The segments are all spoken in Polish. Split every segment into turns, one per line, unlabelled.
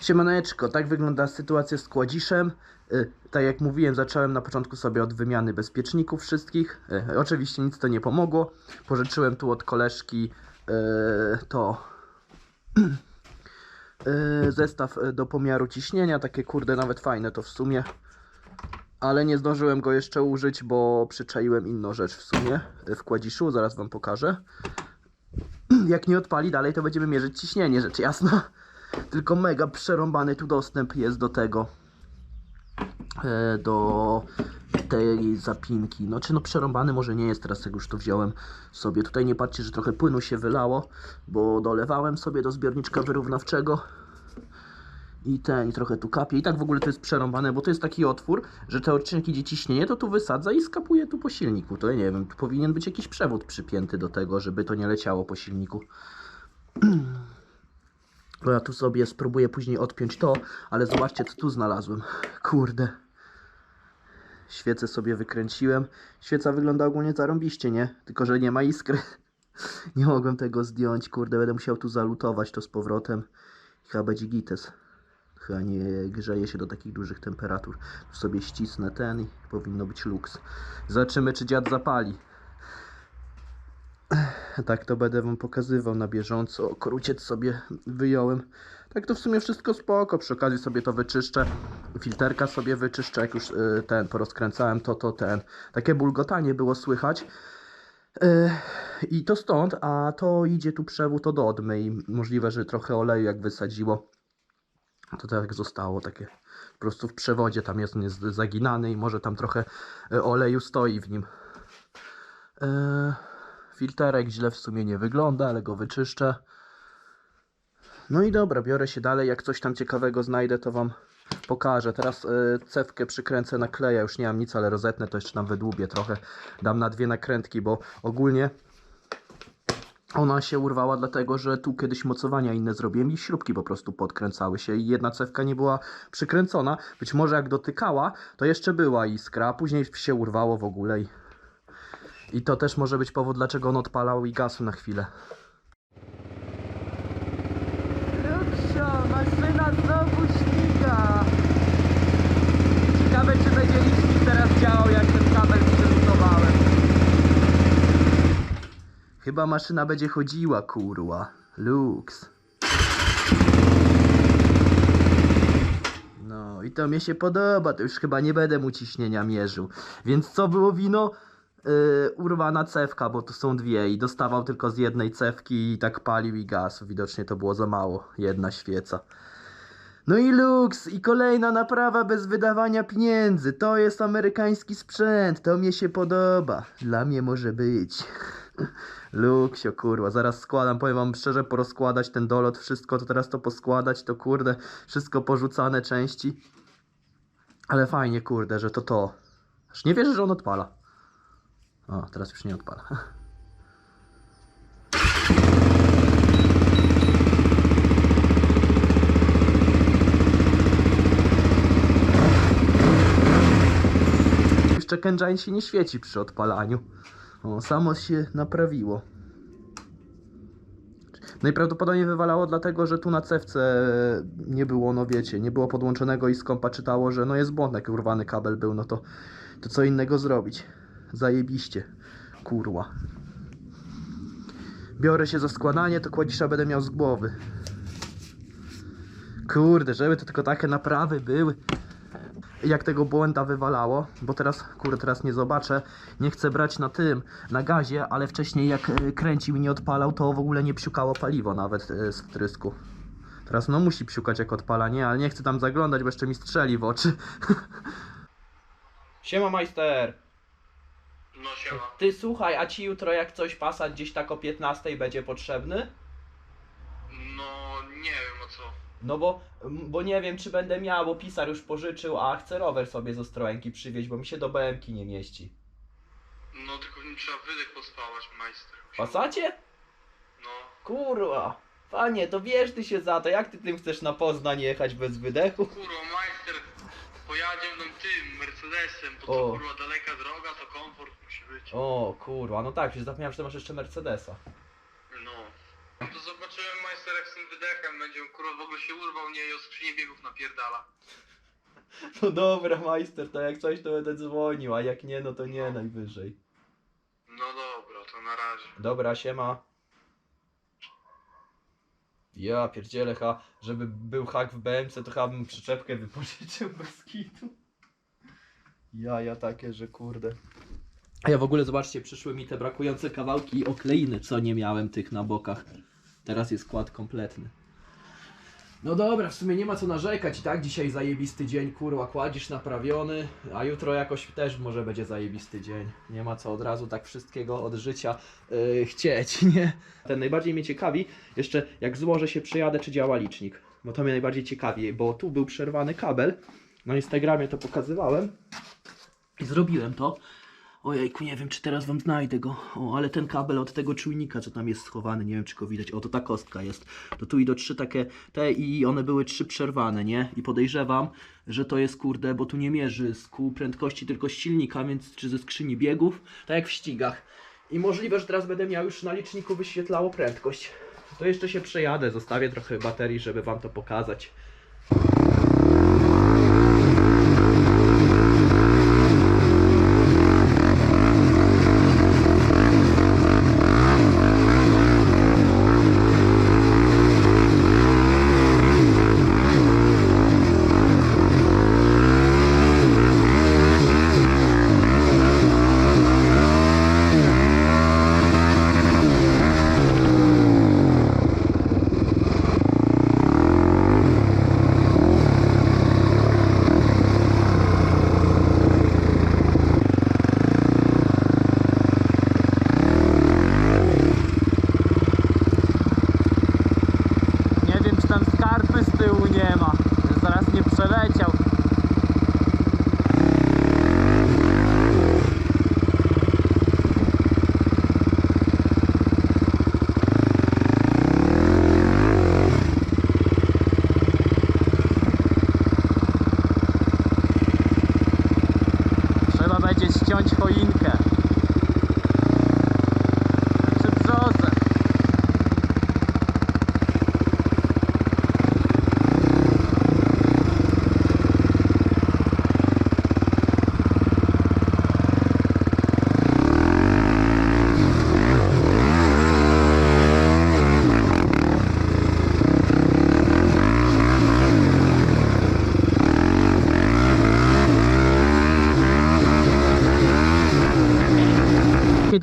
Siemaneczko, tak wygląda sytuacja z kładziszem. Y, Tak jak mówiłem, zacząłem na początku sobie od wymiany bezpieczników wszystkich. Y, Oczywiście nic to nie pomogło. Pożyczyłem tu od koleżki y, to zestaw do pomiaru ciśnienia. Takie kurde, nawet fajne to w sumie. Ale nie zdążyłem go jeszcze użyć, bo przyczaiłem inną rzecz w sumie w kładziszu. Zaraz wam pokażę. Jak nie odpali dalej, to będziemy mierzyć ciśnienie, rzecz jasna. Tylko mega przerąbany tu dostęp jest do tego. E, do tej zapinki. No czy no przerąbany może nie jest teraz jak już to wziąłem sobie. Tutaj nie patrzcie, że trochę płynu się wylało, bo dolewałem sobie do zbiorniczka wyrównawczego. I ten, i trochę tu kapie. I tak w ogóle to jest przerąbane, bo to jest taki otwór, że te odcinek idzie ciśnienie, to tu wysadza i skapuje tu po silniku. To nie wiem, tu powinien być jakiś przewód przypięty do tego, żeby to nie leciało po silniku. Bo ja tu sobie spróbuję później odpiąć to, ale zobaczcie co tu znalazłem. Kurde. Świecę sobie wykręciłem. Świeca wygląda ogólnie zarąbiście, nie? Tylko, że nie ma iskry. Nie mogłem tego zdjąć, kurde, będę musiał tu zalutować to z powrotem. Chyba będzie gites. Chyba nie grzeje się do takich dużych temperatur. Tu sobie ścisnę ten i powinno być luks. Zobaczymy, czy dziad zapali. Tak to będę wam pokazywał na bieżąco. Kruciec sobie wyjąłem. Tak to w sumie wszystko spoko. Przy okazji sobie to wyczyszczę. Filterka sobie wyczyszczę. Jak już y, ten porozkręcałem to, to ten. Takie bulgotanie było słychać. Y, I to stąd, a to idzie tu przewód od odmy i możliwe, że trochę oleju jak wysadziło. To tak zostało takie. Po prostu w przewodzie tam jest, jest zaginany i może tam trochę y, oleju stoi w nim. Filterek źle w sumie nie wygląda, ale go wyczyszczę. No i dobra, biorę się dalej. Jak coś tam ciekawego znajdę, to wam pokażę. Teraz y, cewkę przykręcę na kleja. Już nie mam nic, ale rozetnę to jeszcze tam wydłubię trochę. Dam na dwie nakrętki, bo ogólnie ona się urwała dlatego, że tu kiedyś mocowania inne zrobiłem i śrubki po prostu podkręcały się i jedna cewka nie była przykręcona. Być może jak dotykała, to jeszcze była iskra, a później się urwało w ogóle i i to też może być powód, dlaczego on odpalał i gasł na chwilę. Luksio, maszyna znowu śmiga. Ciekawe, czy będzie licznik teraz działał, jak ten kabel przylutowałem. Chyba maszyna będzie chodziła, kurwa. Lux. No i to mi się podoba, to już chyba nie będę mu ciśnienia mierzył. Więc co było wino? Yy, urwana cewka, bo tu są dwie i dostawał tylko z jednej cewki i tak palił i gasł. Widocznie to było za mało, jedna świeca. No i luks, i kolejna naprawa bez wydawania pieniędzy. To jest amerykański sprzęt, to mnie się podoba. Dla mnie może być. Luksio, kurwa, zaraz składam, powiem wam szczerze, porozkładać ten dolot, wszystko, to teraz to poskładać, to kurde, wszystko porzucane części. Ale fajnie, kurde, że to to. Aż nie wierzę, że on odpala. O, teraz już nie odpala. Jeszcze Kenjain się nie świeci przy odpalaniu. O, samo się naprawiło. Najprawdopodobniej wywalało dlatego, że tu na cewce nie było, no wiecie, nie było podłączonego i skąpa czytało, że no jest błąd, jak urwany kabel był, no to, to co innego zrobić. Zajebiście. Kurwa. Biorę się za składanie, to kładzisza będę miał z głowy. Kurde, żeby to tylko takie naprawy były. Jak tego błęda wywalało, bo teraz, kurde, teraz nie zobaczę. Nie chcę brać na tym, na gazie, ale wcześniej jak e, kręcił i nie odpalał, to w ogóle nie psiukało paliwo nawet e, z wtrysku. Teraz no musi psiukać jak odpala, nie? Ale nie chcę tam zaglądać, bo jeszcze mi strzeli w oczy. Siema majster.
No siema.
Ty słuchaj, a ci jutro jak coś Passat gdzieś tak o 15 będzie potrzebny?
No nie wiem o co.
No bo, bo nie wiem czy będę miał, bo pisar już pożyczył, a chcę rower sobie z Ostrołęki przywieźć, bo mi się do BMK nie mieści.
No tylko nie trzeba wydech pospawać, majster.
W Passacie?
No.
Kurwa. Panie, to wiesz ty się za to, jak ty tym chcesz na Poznań jechać bez wydechu?
Kurwa, pojadziemy tam tym Mercedesem, bo
O.
to kurwa daleka droga, to komfort musi być.
O kurwa, no tak, już zapomniałem, że ty masz jeszcze Mercedesa.
No. No to zobaczyłem majster jak tym wydechem będzie, on, kurwa, w ogóle się urwał, nie, i o skrzynię biegów napierdala.
No dobra, majster, to jak coś to będę dzwonił, a jak nie, no to nie najwyżej.
No dobra, to na razie.
Dobra, siema. Ja pierdzielę, ha, żeby był hak w BMC, to chyba bym przyczepkę wypożyczył bez kitu. Ja, ja takie, że kurde. A ja w ogóle, zobaczcie, przyszły mi te brakujące kawałki okleiny, co nie miałem tych na bokach. Teraz jest skład kompletny. No dobra, w sumie nie ma co narzekać, i tak? Dzisiaj zajebisty dzień, kurwa, kładzisz naprawiony, a jutro jakoś też może będzie zajebisty dzień. Nie ma co od razu tak wszystkiego od życia yy, chcieć, nie? Ten najbardziej mnie ciekawi, jeszcze jak złożę się, przejadę, czy działa licznik. Bo to mnie najbardziej ciekawi, bo tu był przerwany kabel, na Instagramie to pokazywałem i zrobiłem to. Ojejku, nie wiem, czy teraz wam znajdę go. O, ale ten kabel od tego czujnika, co tam jest schowany, nie wiem, czy go widać. O, to ta kostka jest. To tu idą trzy takie, te i one były trzy przerwane, nie? I podejrzewam, że to jest, kurde, bo tu nie mierzy z kół prędkości, tylko z silnika, więc czy ze skrzyni biegów, tak jak w ścigach. I możliwe, że teraz będę miał już na liczniku wyświetlało prędkość. To jeszcze się przejadę, zostawię trochę baterii, żeby wam to pokazać.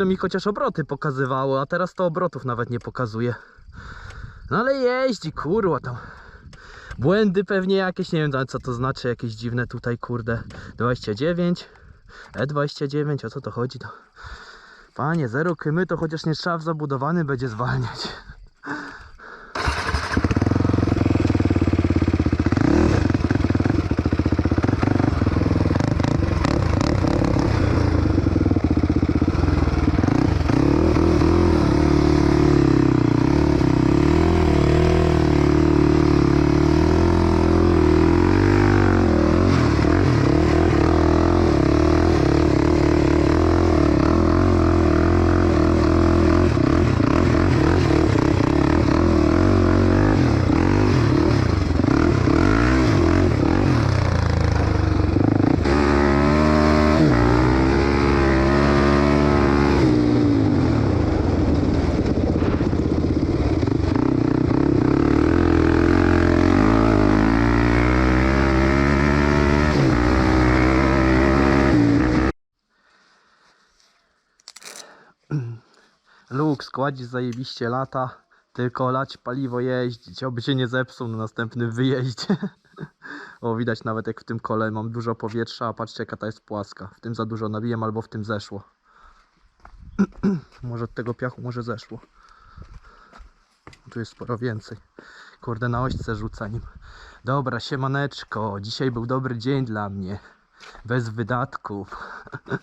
Mi chociaż obroty pokazywało, a teraz to obrotów nawet nie pokazuje. No ale jeździ, kurwa tam. Błędy pewnie jakieś, nie wiem co to znaczy, jakieś dziwne tutaj, kurde. 29, E29, o co to chodzi to? Panie, zero kymy to chociaż nie trzeba w zabudowany będzie zwalniać. Luk, składzisz zajebiście lata, tylko lać paliwo jeździć, oby się nie zepsuł na następnym wyjeździe. o, widać nawet jak w tym kole mam dużo powietrza, a patrzcie jaka ta jest płaska. W tym za dużo nabiłem albo w tym zeszło. może od tego piachu może zeszło. Tu jest sporo więcej. Kurde, na ośce rzuca nim. Dobra, siemaneczko. Dzisiaj był dobry dzień dla mnie. Bez wydatków.